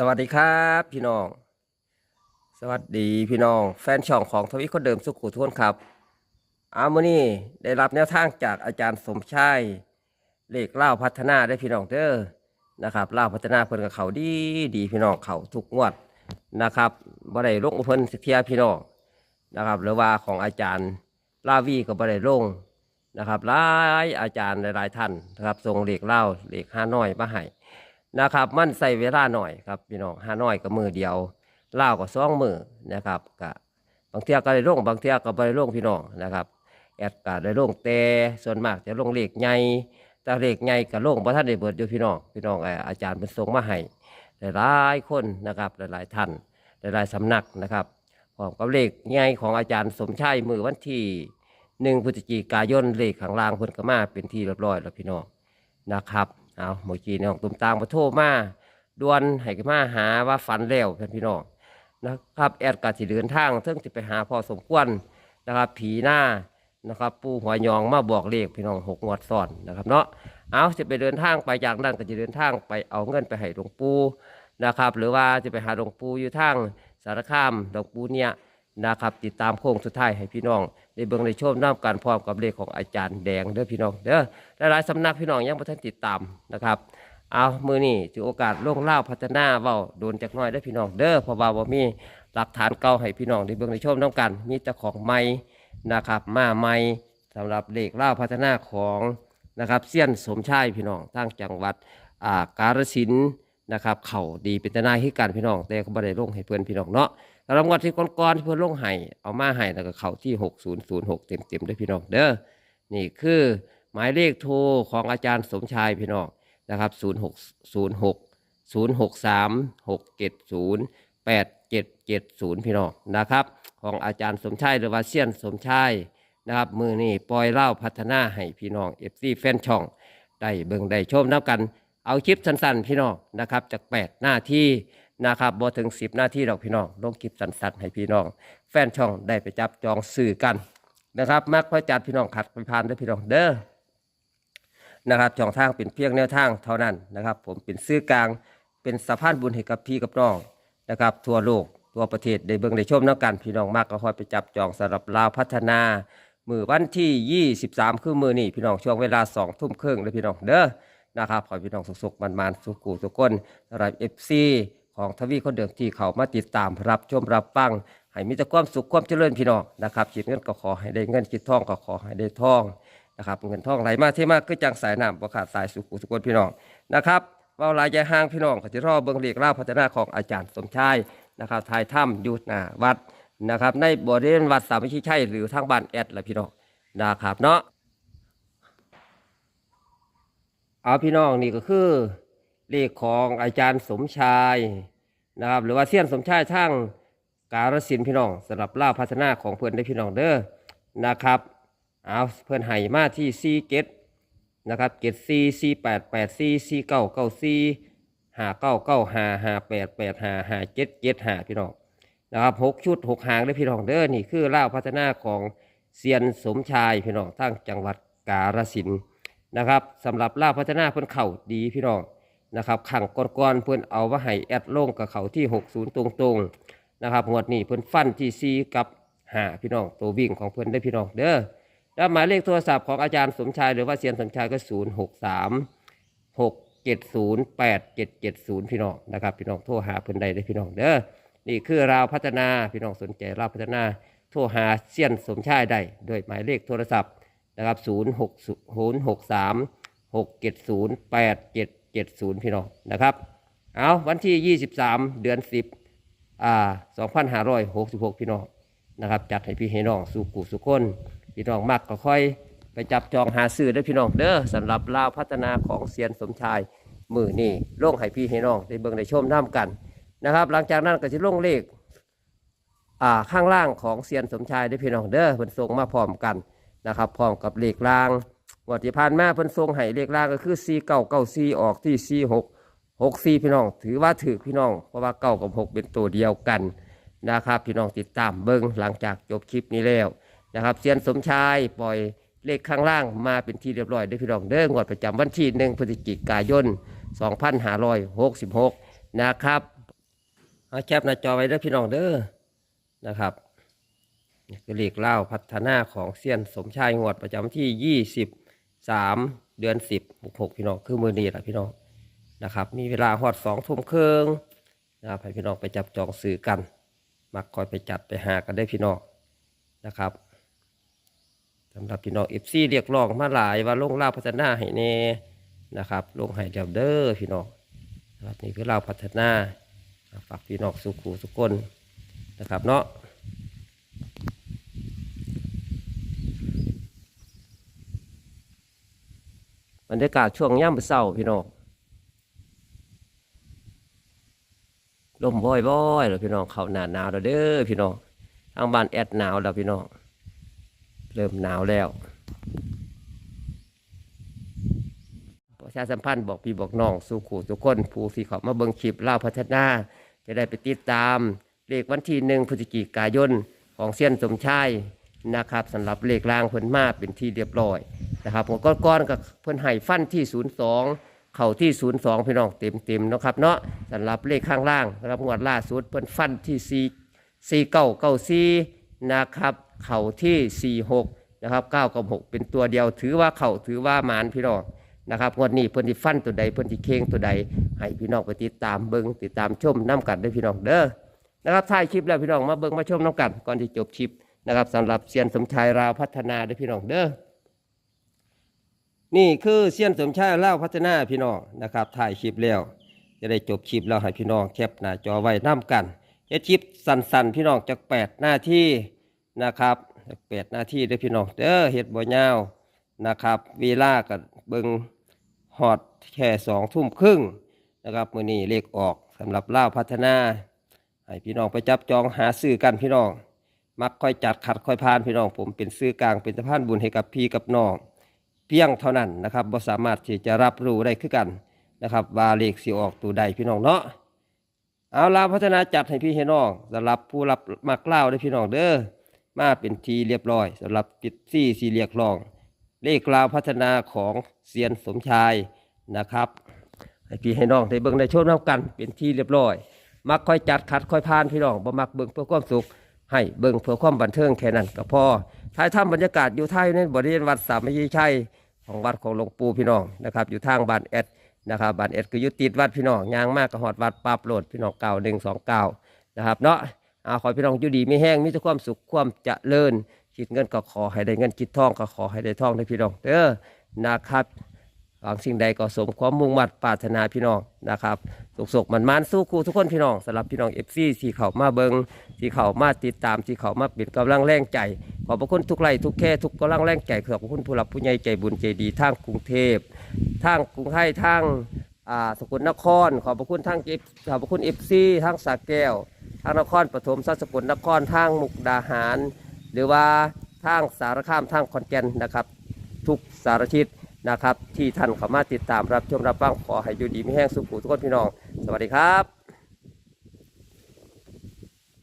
สวัสดีครับพี่น้อง สวัสดีพี่น้อง แฟนช่องของทวิคนเดิมสุขุทุนครับอามนี้ได้รับแนวทางจากอาจารย์สมชายเลขเล่าพัฒนาได้พี่น้องเด้อนะครับเล่าพัฒนาเพิ่นกับเขาดีดีพี่น้องเขาทุกงวดนะครับบ่ได้ลงเพิ่นสักเทียพี่น้องนะครับหรือว่าของอาจารย์ลาวีก็บ่ได้ลงนะครับหลายอาจารย์หลายๆท่านนะครับส่งเลขเล่าเลขห้าน้อยมาให้ นะครับ มันใส่เวลาหน่อยครับพี่น้องห้าน้อยก็มือเดียวเล่าก็สองมือนะครับกะบางเทียก็ได้ลงบางเทียก็ได้ลงพี่น้องนะครับ แอดก็ได้ลงแต่ส่วนมากจะลงเลขใหญ่แต่เลขใหญ่ก็ลงบ่ทันได้เบิดอยู่พี่น้องพี่น้องเอ่อาจารย์เป็นส่งมาให้หลายคนนะครับหลายๆท่านหลายๆสำนักนะครับพร้อมกับเลขใหญ่ของอาจารย์สมชัยมือวันที่หนึ่งพฤศจิกายนเลขข้างล่างเพิ่นก็มาเป็นที่เรียบร้อยแล้วพี่น้องนะครับ เอาเมื่อกี้น้องตุ้มตามมาโทรมาดวนให้กันมาหาว่าฝันแล้วเพื่อนพี่น้องนะครับแอดกัสิเดินทางเทิงจะไปหาพอสมควรนะครับ ผีหน้านะครับ ปูหัวยองมาบอกเลขพี่น้องหกงวดซ้อนนะครับเนาะเอาจะไปเดินทางไปจากนั้นก็จะเดินทางไปเอาเงินไปให้หลวงปู่นะครับ หรือว่าจะไปหาหลวงปู่อยู่ทางสารคามหลวงปู่เนี่ย นะครับติดตามโค้งสุดท้ายให้พี่น้องได้เบิ่งในชมน้ำการพร้อมกับเลขของอาจารย์แดงเด้อพี่น้องเด้อหลายๆสำนักพี่น้องยังบ่ทันติดตามนะครับเอามือนี่ถือโอกาสลงเล่าพัฒนาเว้าโดนจักหน้อยได้อพี่น้องเด้อเพราะว่าบ่มีหลักฐานเก่าให้พี่น้องได้เบิ่งได้ชมน้ำกันมีแต่ของใหม่นะครับมาใหม่สำหรับเลขเล่าพัฒนาของนะครับเซียนสมชายพี่น้องตั้งจังหวัดอ่ากาฬสินธุ์นะครับเข่าดีเป็นตนายให้กันพี่น้องแต่ก็บ่ได้ลงให้เพื่อนพี่น้องเนาะ แล้วรางวัลที่ก่อนๆที่เพื่อนลงให้เอามาให้แล้วก็เข่าที่ 6006 เต็มๆได้อพี่น้องเด้อนี่คือหมายเลขโทรของอาจารย์สมชายพี่น้องนะครับ 0 6 0 6 0 6 3 6 7 0 8 7 7 0 พี่น้องนะครับ ของอาจารย์สมชายหรือว่าเซียนสมชายนะครับมือนี่ปล่อยเล่าพัฒนาให้พี่น้องเอฟซีแฟนช่อง ได้เบิ่งได้ชมน้ำกัน เอาคลิปสั้นๆ พี่น้องนะครับจาก 8 หน้าที่ นะครับบ่ถึง 10หน้าที่ดอกพี่น้องลงคลิปสั้นๆให้พี่น้อง แฟนช่องได้ไปจับจองสื่อกันนะครับมักพระจัดพี่น้องขัดไปพานด้อพี่น้องเด้อนะครับช่องทางเป็นเพียงแนวทางเท่านั้นนะครับ ผมเป็นซื้อกลางเป็นสะพานบุญให้กับพี่กับน้องนะครับ ทั่วโลกทั่วประเทศได้เบิ่งได้ชมน้ำกันพี่น้องมากก็คอยไปจับจองสำหรับลาวพัฒนา มือวันที่ 23 คือมือนี่พี่น้องช่วงเวลา2ทุ่มครึ่งเลยพี่น้องเด้อนะครับขอพี่น้องสุขๆมันๆสุขุสุขคนสำหรับ FC ของทวีคนเดิมที่เขามาติดตามรับชมรับฟังให้มีแต่ความสุขความเจริญพี่น้องนะครับคิดเงินก็ขอให้ได้เงินคิดทองก็ขอให้ได้ทองนะครับเงินทองไหลมาเทมาคือจังสายน้ำประขาดสายสุขุสุขคนพี่น้องนะครับเว่าลายใจห่างพี่น้องก็จะรอเบิ่งเรียกเล่าพัฒนาของอาจารย์สมชายนะครับทายถ้ำยู่หน้าวัดนะครับ ในบริเวณวัดสามัคคีชัยหรือทางบ้านแอดละพี่น้องนะครับเนาะเอาพี่น้องนี่ก็คือ เลขของอาจารย์สมชายนะครับ หรือว่าเซียนสมชายทั้งการสินพี่น้องสำหรับล่าพัฒนาของเพื่อนได้พี่น้องเด้อนะครับเอาเพื่อนไห้มาที่ซีเกตนะครับเกตซีซีแปดแปดซีซีเก้าเก้าซีหาเก้าเก้าหาหาแปดแปดหาหาเจ็ดเจ็ดหาพี่น้องนะครับหกชุดหกหางได้พี่น้องเด้อนี่คือล่าพัฒนาของเซียนสมชายพี่น้องทั้งจังหวัดกาฬสินนะครับสำหรับล่าพัฒนาเพื่อนเข่าดีพี่น้อง นะครับขังก่อนๆเพื่อนเอาว่าให้แอดลงกับเขาที่หกศูนย์ตรงๆนะครับงวดนี้เพิ่อนฟันที่ซีกับหาพี่น้องตัววิ่งของเพิ่อนได้พี่น้องเด้อแล้วหมายเลขโทรศัพท์ของอาจารย์สมชายหรือว่าเซียนสมชายก็ศูนย์หกสามหกเจ็ดศูนย์แปดเจ็ดเจ็ดศูนย์พี่น้องนะครับพี่น้องโทรหาเพิ่อนได้ได้พี่น้องเด้อนี่คือราวพัฒนาพี่น้องสนใจราวพัฒนาโทรหาเซียนสมชายได้โดยหมายเลขโทรศัพท์นะครับศูนย์หกศูนย์หก สามหกเจ็ดศูนย์พี่น้องนะครับ เอาวันที่ยี่สิบสามเดือนสิบอ่า2,566 พี่น้องนะครับ จัดให้พี่ให้น้องสู่กูสุคนพี่น้องมักก็ค่อยไปจับจองหาซื้อได้พี่น้องเด้อสำหรับลาวพัฒนาของเซียนสมชายมือนี่ลงให้พี่ให้น้องได้เบิ่งได้ชมน้ำกันนะครับ หลังจากนั้นก็จะลงเลขอ่าข้างล่างของเซียนสมชายได้พี่น้องเด้อเพิ่นส่งมาพร้อมกันนะครับพร้อมกับเลขล่าง งวัติพานมาเพิ่นส่งให้เลขล่างก็คือ4 9 9 4ออกที่4 6หกหกสี่พี่น้อง ถือว่าถือพี่น้อง เพราะว่าเก้ากับหกเป็นตัวเดียวกันนะครับพี่น้องติดตามเบิ้งหลังจากจบคลิปนี้แล้วนะครับเซียนสมชายปล่อยเลขข้างล่างมาเป็นที่เรียบร้อยด้วยพี่น้องเด้องวดประจำวันที่หนึ่งพฤศจิกายน 2566 นะครับเอาแคปหน้าจอไว้เด้อพี่น้องเด้อนะครับ นี่คือเลขเล่าพัฒนาของเซียนสมชายงวดประจำที่ 23 เดือน 10 66พี่น้องคือมือนี้แหละพี่น้องนะครับ มีเวลาฮอดสองทุ่มครึ่งนะครับให้พี่น้องไปจับจองซื้อกัน มักคอยไปจัดไปหากันได้พี่น้องนะครับสำหรับพี่น้องเอฟซีเรียกร้องมาหลายว่าลงเล่าพัฒนาให้แน่นะครับลงให้เดียวเด้อพี่น้องนะครับนี่คือเล่าพัฒนาฝากพี่น้องสุขูสุกคนนะครับเนาะ บรรยากาศช่วงย่ำเศร้าพี่น้องลมบ่อยบ่อยๆแล้วพี่น้องเขาหนาหนาวแล้วเด้อพี่น้องทางบ้านแอดหนาวแล้วพี่น้องเริ่มหนาวแล้วประชาสัมพันธ์บอกพี่บอกน้องสู่ขู่ทุกคนผู้ที่เขามาเบิ่งคลิปเล่าพัฒนา จะได้ไปติดตามเลขวันที่หนึ่งพฤศจิกายนของเซียนสมชายนะครับสำหรับเลขรางเพิ่นมาเป็นที่เรียบร้อย นะครับผมก้อนๆกับเพิ่นให้ฟันที่ 02 เข่าที่ 02 พี่น้องเต็มเต็มๆนะครับเนาะสำหรับเลขข้างล่างนะครับงวดล่าสุดเพิ่นฟันที่4 4 9 9 4นะครับเข่าที่ 46นะครับ9กับ6เป็นตัวเดียวถือว่าเข่าถือว่าหมานพี่น้องนะครับงวดนี้เพิ่นที่ฟันตัวใดเพิ่นที่เค้งตัวใดให้พี่น้องไปติดตามเบิ่งติดตามชมน้ำกันด้อพี่น้องเด้อนะครับท้ายคลิปแล้วพี่น้องมาเบิ่งมาชมน้ำกันก่อนที่จบคลิปนะครับสำหรับเซียนสมชายราวพัฒนาด้อพี่น้องเด้อ นี่คือเซียนสมชายเล่าพัฒนาพี่น้องนะครับถ่ายคลิปแล้ว จะได้จบคลิปแล้วให้พี่น้องแคปหน้าจอไว้น้ำกันเฮ็ดคลิปสั้นๆ พี่น้องจากแปดหน้าที่นะครับจากแปดหน้าที่เด้พี่น้องเด้อเฮ็ดบ่ยาวนะครับเวลากับเบิงฮอดแค่สองทุ่มครึ่งนะครับมือนี้เลขออกสำหรับเล่าพัฒนาให้พี่น้องไปจับจองหาซื้อกันพี่น้องมักค่อยจัดขัดค่อยพานพี่น้องผมเป็นซื้อกลางเป็นสะพานบุญให้กับพี่กับน้อง เพียงเท่านั้นนะครับบ่สามารถที่จะรับรู้ได้คือกันนะครับว่าเลขสิออกตัวใดพี่น้องเนาะเอาลาพัฒนาจัดให้พี่ให้น้องสำหรับผู้รับมักล่าได้พี่น้องเด้อมาเป็นทีเรียบร้อยสำหรับปิดซี่สีเรียกรอง เลขลาวพัฒนาของเซียนสมชายนะครับให้พี่ให้น้องได้เบิ่งได้ชมน้ำกันเป็นที่เรียบร้อย มักค่อยจัดขัดค่อยพานพี่น้องบ่มักเบิ่งเพื่อความสุข ให้เบิ่งเพื่อความบันเทิงแค่นั้นก็พอ ท้ายถ้ำบรรยากาศอยู่ท้ายในบริเวณวัดสามมชัยของวัดของหลวงปู่พี่น้องนะครับ อยู่ทางบ้านแอดนะครับบ้านแอดก็อยู่ติดวัดพี่น้องย่างมากกับหอดวัดปราบโหลดพี่น้องเก่าหนึ่งสองเก้านะครับเนาะอาขอพี่น้องอยู่ดีไม่แห้งมีแต่ความสุขความเจริญคิดเงินก็ขอให้ได้เงินคิดทองก็ขอให้ได้ทองได้พี่น้องเด้อนะครับหวังสิ่งใดก็สมความมุ่งมั่นปรารถนาพี่น้องนะครับสุขสุขมันมันสู้ครูทุกคนพี่น้องสำหรับพี่น้องเอฟซีที่เขามาเบิงที่เขามาติดตามที่เขามาเป็นกำลังแรงใจ ขอบพระคุณทุกไลค์ทุกแค่ทุกกำลังแรงใจขอบพระคุณผู้รับผู้ใหญ่ใจบุญใจดีทางกรุงเทพทางกรุงไทยทางอ่าสกลนคร ขอบพระคุณทางเอฟขอบพระคุณเอฟซีทางสระแก้วทางนครปฐมทางสกลนครทางมุกดาหาร หรือว่าทางสารคามทางขอนแก่นนะครับ ทุกสารทิศนะครับ ที่ท่านเข้ามาติดตามรับชมรับฟังขอให้อยู่ดีไม่แห้งสุขุทุกคนพี่น้อง สวัสดีครับ